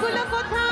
কই হাতগুলো কোথায়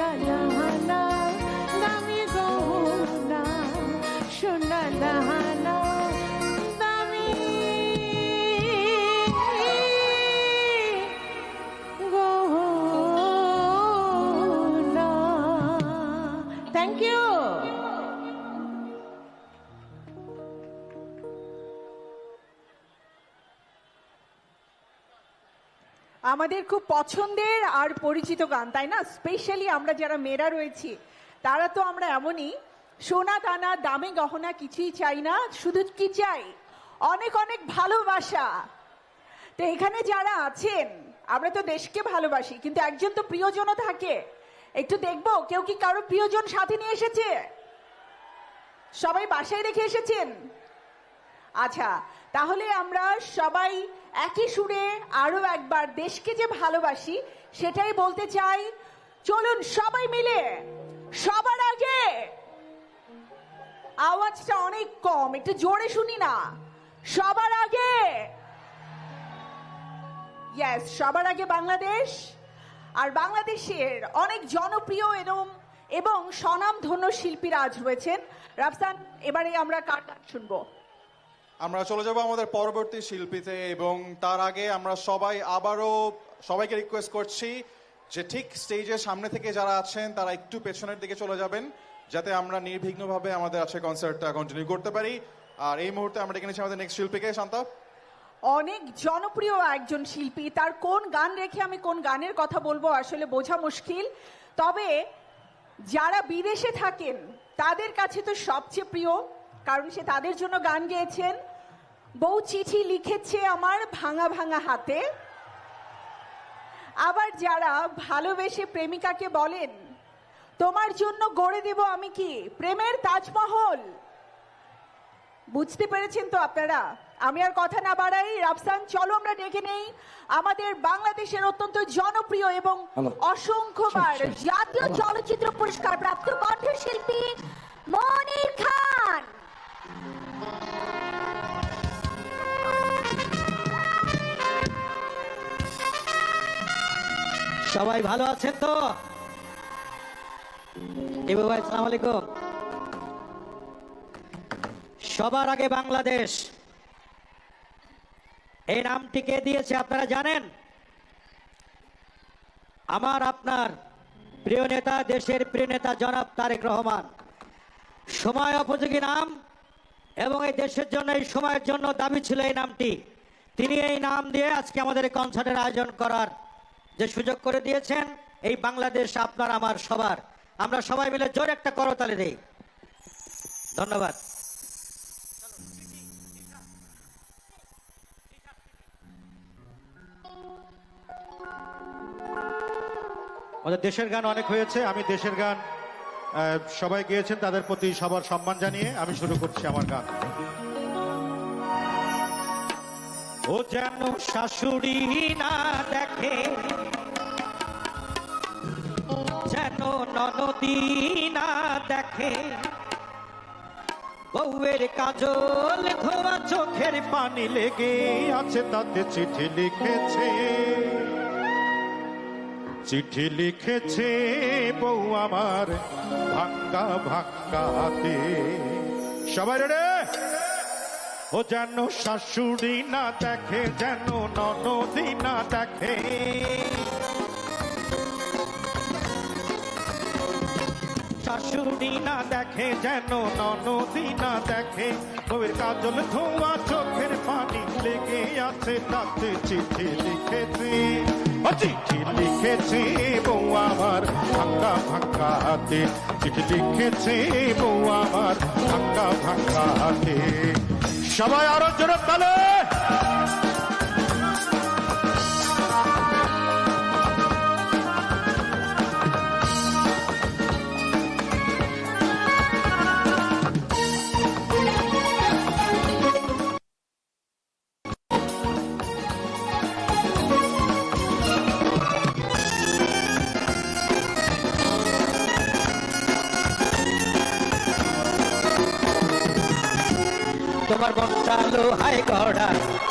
সোনা জাহানা দামি গহনা সোনা জাহানা। আমাদের খুব পছন্দের আর পরিচিত গান, তাই না? স্পেশালি আমরা যারা মেয়েরা রয়েছি, তারা তো আমরা এমনই। সোনা দানা, দামে গহনা কিছুই চাই না, শুধু কি চাই? অনেক অনেক ভালোবাসা। তো এখানে যারা আছেন, আমরা তো দেশকে ভালোবাসি, কিন্তু একজন তো প্রিয়জনও থাকে। একটু দেখব, কেউ কি কারও প্রিয়জন সাথে নিয়ে এসেছে? সবাই বাসায় রেখে এসেছেন? আচ্ছা তাহলে আমরা সবাই একই সুরে আরও একবার দেশকে যে ভালোবাসি, সেটাই বলতে চাই। চলুন সবাই মিলে, সবার আগে আওয়াজটা অনেক কম, একটু জোরে শুনি না। সবার আগে ইয়েস সবার আগে বাংলাদেশ আর বাংলাদেশের অনেক জনপ্রিয় এবং এবং স্বনামধন্য শিল্পীরা আজ রয়েছেন। রাফসান, এবারে আমরা কার গান শুনব? আমরা চলে যাব আমাদের পরবর্তী শিল্পীতে এবং তার আগে আমরা সবাই আবারও সবাইকে রিকোয়েস্ট করছি যে ঠিক স্টেজের সামনে থেকে যারা আছেন, তারা একটু পেছনের দিকে চলে যাবেন যাতে আমরা নির্বিঘ্নভাবে আমাদের আজকে কনসার্টটা কন্টিনিউ করতে পারি। আর এই মুহূর্তে আমরা ডেকে নিচ্ছি আমাদের নেক্সট শিল্পীকে। শান্তা অনেক জনপ্রিয় একজন শিল্পী। তার কোন গান রেখে আমি কোন গানের কথা বলব আসলে বোঝা মুশকিল। তবে যারা বিদেশে থাকেন, তাদের কাছে তো সবচেয়ে প্রিয়, কারণ সে তাদের জন্য গান গেয়েছেন। বউ চিঠি লিখেছে আমার ভাঙা ভাঙা হাতে। আবার যারা ভালোবেসে প্রেমিকাকে বলেন তোমার জন্য গড়ে দেব আমি কি? প্রেমের তাজমহল? বুঝতে পেরেছেন তো আপনারা? আমি আর কথা না বাড়াই রাফসান চলো আমরা ডেকে নেই। আমাদের বাংলাদেশের অত্যন্ত জনপ্রিয় এবং। অসংখ্যবার জাতীয় চলচ্চিত্র পুরস্কার প্রাপ্ত কণ্ঠশিল্পী মনির খান। সবাই ভালো আছেন তো? ভাই সালাম আলাইকুম। সবার আগে বাংলাদেশ। এই নামটি কে দিয়েছে আপনারা জানেন? আমার আপনার প্রিয় নেতা, দেশের প্রিয় নেতা জনাব তারেক রহমান। সময় উপযোগী নাম এবং এই দেশের জন্য, এই সময়ের জন্য দাবি ছিল এই নামটি। তিনি এই নাম দিয়ে আজকে আমাদের কনসার্টের আয়োজন করার যে সুযোগ করে দিয়েছেন, এই বাংলাদেশ আপনার আমার সবার। আমরা সবাই মিলে জোর একটা করতালি দেই। ধন্যবাদ। আমাদের দেশের গান অনেক হয়েছে, আমি দেশের গান সবাই গেয়েছেন, তাদের প্রতি সবার সম্মান জানিয়ে আমি শুরু করছি আমার গান। ও যেন শাশুড়ি না দেখে ননদি না দেখে। বউয়ের কাজল ধোয়া চোখের পানি লেগে আছে, তাতে চিঠি লিখেছে। চিঠি লিখেছে বউ আমার ভাঙ্গা ভাঙ্গা হাতে। সবাই রে ও যেন শাশুড়ি না দেখে, যেন ননদি না দেখে। শাশুড়ি না দেখে, যেন ননদি না দেখে, বউয়ের কাজল ধোয়া চোখের পানি লেগে আছে, তাতে চিঠি লিখেছে। চিঠি লিখেছে, বউ আমার ভাঙ্গা ভাঙ্গা হাতে। চিঠি লিখেছে, বউ আমার ভাঙ্গা ভাঙ্গা হাতে। সবাই আরও জোরে তালে।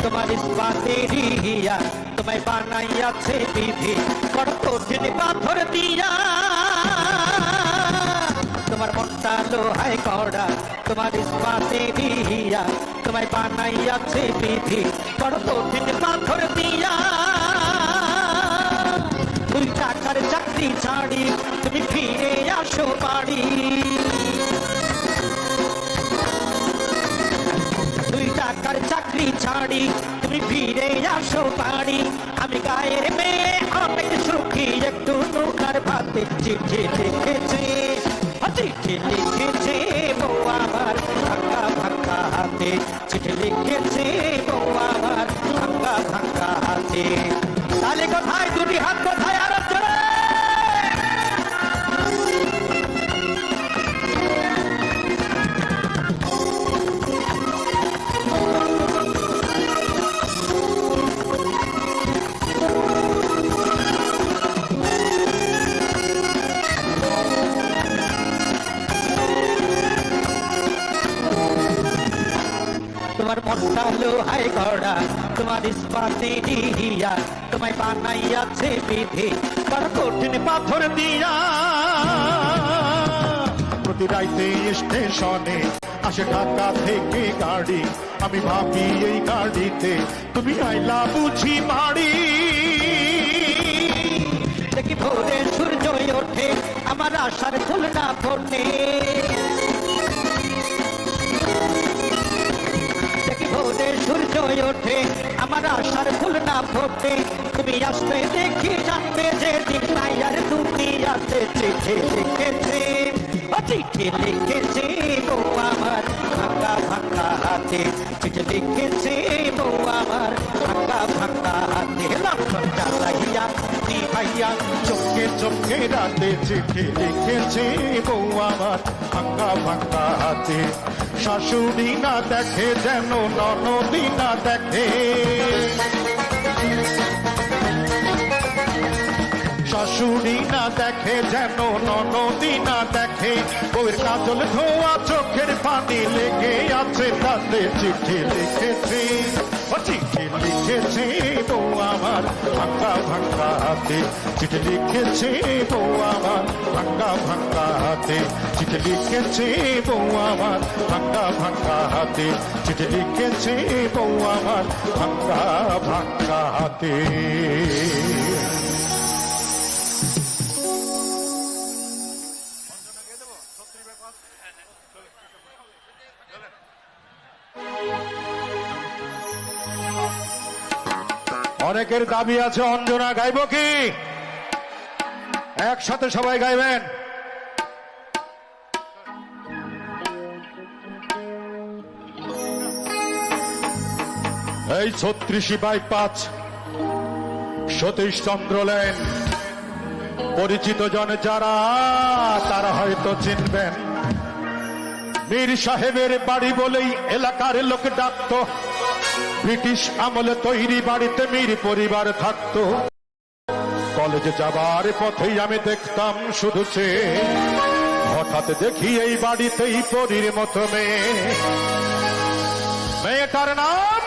তোমার ইস্পাতের হিয়া তোমায় বানাইয়াছে বিধি, বড় কঠিন পাথর দিয়া। তোমার মনটা লোহায় গড়া তোমার ইস্পাতের হিয়া তোমায় বানাইয়াছে বিধি, বড় কঠিন পাথর দিয়া। দুই টাকার চাকরি ছাড়ি, তুমি ফিরে আসো বাড়ি। চাকরি ছাড়ি তুমি ফিরে আসো বাড়ি। আমি গায়ের মেয়ে অনেক সুখী একটু নৌকার চিঠি লিখেছি। চিঠি লিখেছি ধাক্কা ভাঙ্গা হাতে। চিঠি লিখেছি ধাক্কা ভাঙ্গা হাতে। তাহলে কোথায় দুটি হাত, কোথায় তোমার মনটা লোহায় গড়া তোমার ইস্পাতে দিয়া তোমায় বানাইয়াছে বিধি বড় কঠিন পাথর দিয়া। প্রতি রাইতে স্টেশনে আসে ঢাকা থেকে গাড়ি আমি ভাবি এই গাড়িতে তুমি আইলা বুঝি বাড়ি। দেখি ভোরে সূর্য ওঠে আমার আশার ফুল না সূর্য ওঠে। আমার আশার ফুল না ফোটে। তুমি আসবে দেখি জানবে যে আর তুমি আসতে চিঠি লিখেছে চিঠি লিখেছে বউ আমার ভাঙ্গা ভাঙ্গা হাতে। চিঠি লিখেছে বউ আমার ভাঙ্গা ভাঙ্গা হাতে। লক্ষণ চালাইয়া খাইয়া চোখে চোখে রাতে চিঠি লিখেছে বউ আমার ভাঙ্গা ভাঙ্গা হাতে শাশুড়ি না দেখে যেন ননদি না দেখে। শাশুড়ি না দেখে যেন ননদি না দেখে। বউয়ের কাজল ধোয়া চোখের পানি লেগে আছে, তাতে চিঠি লিখেছে। চিঠি লিখেছে বউ আমার ভাঙ্গা ভাঙ্গা হাতে চিঠি লিখেছে বউ আমার ভাঙ্গা ভাঙ্গা হাতে চিঠি লিখেছে বউ আমার ভাঙ্গা ভাঙ্গা হাতে চিঠি লিখেছে বউ আমার ভাঙ্গা ভাঙ্গা হাতে অনেকের দাবি আছে, অঞ্জনা গাইব কি? একসাথে সবাই গাইবেন। এই ছত্রিশি বাই পাঁচ সতীশ চন্দ্র লেন। পরিচিত জন যারা, তারা হয়তো চিনবেন। মীর সাহেবের বাড়ি বলেই এলাকার লোক ডাকতো। ব্রিটিশ আমলে তৈরি বাড়িতে মীর পরিবার থাকত। কলেজে যাবার পথেই আমি দেখতাম শুধু সে। হঠাৎ দেখি এই বাড়িতেই পরির মতো মেয়ে। মেয়েটার নাম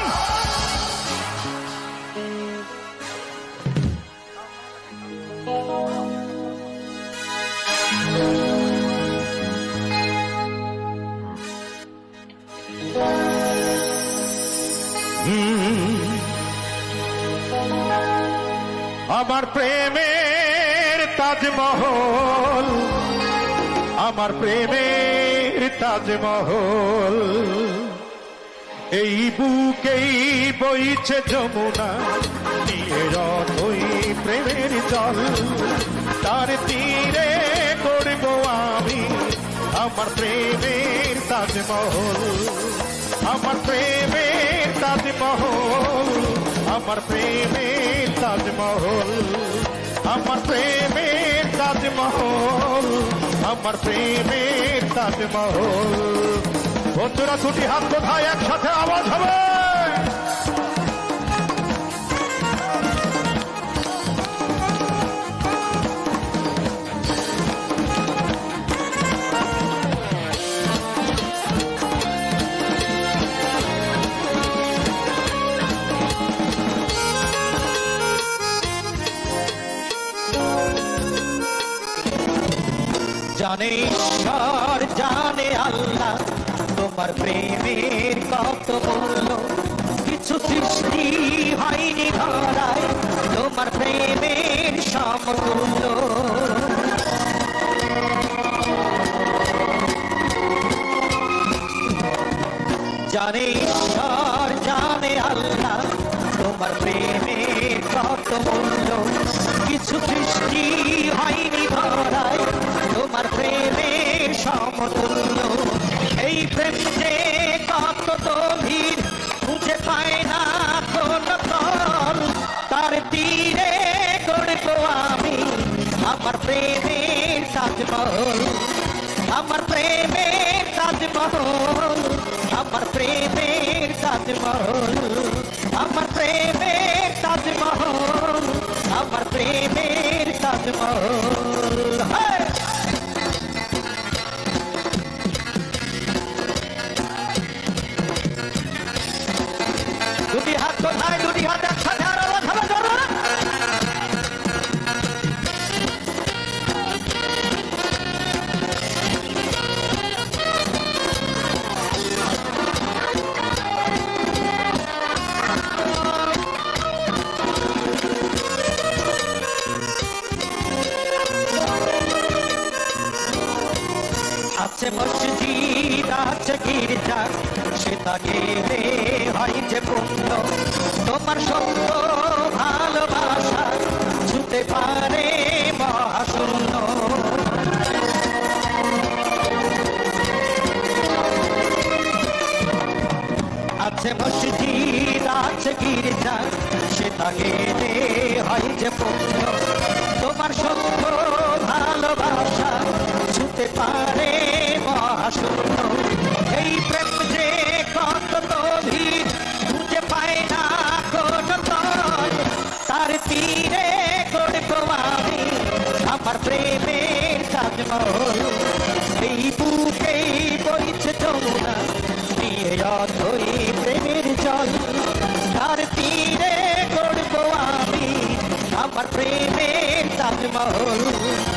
আমার প্রেমের তাজমহল, আমার প্রেমের তাজমহল। এই বুকেই বইছে যমুনা নিয়ে প্রেমের জল। তার তীরে করব আমি আমার প্রেমের তাজমহল, আমার প্রেমের তাজমহল। আমার প্রেমের তাজমহল, আমার প্রেমের তাজমহল, আমার প্রেমের তাজমহল। বন্ধুরা, দুটি হাত কোথায়? একসাথে আওয়াজ হবে। জানে, ঈশ্বর জানে আল্লাহ। তোমার প্রেমের কত মূল্য, কিছু সৃষ্টি হয়নি ধরায়। তোমার প্রেমের সমতুল্য। জানে, ঈশ্বর জানে আল্লাহ। তোমার প্রেমের কত মূল্য, কিছু সৃষ্টি হয়নি ধরায়। তাজমহল আমার প্রেমের তাজমহল আমার প্রেমের তাজমহল আমার প্রেমের তাজমহল আমার প্রেমের তাজমহল। হ্যাঁ। মসজিদ আছে গির্জা সেটা গেলে হয় যে পুণ্য। তোমার সত্য ভালোবাসা ছুতে পারে মহাশূন্য। আছে মসজিদ, আছে গির্জা সেটা গেলে হয় যে পুণ্য। সত্য ভালোবাসা ছুতে পারে প্রেমের তাজমহল এই বুকেই বইছে যমুনা নিয়ে অথই প্রেমের জল, তার তীরে করব আমি। আমার প্রেমের তাজমহল।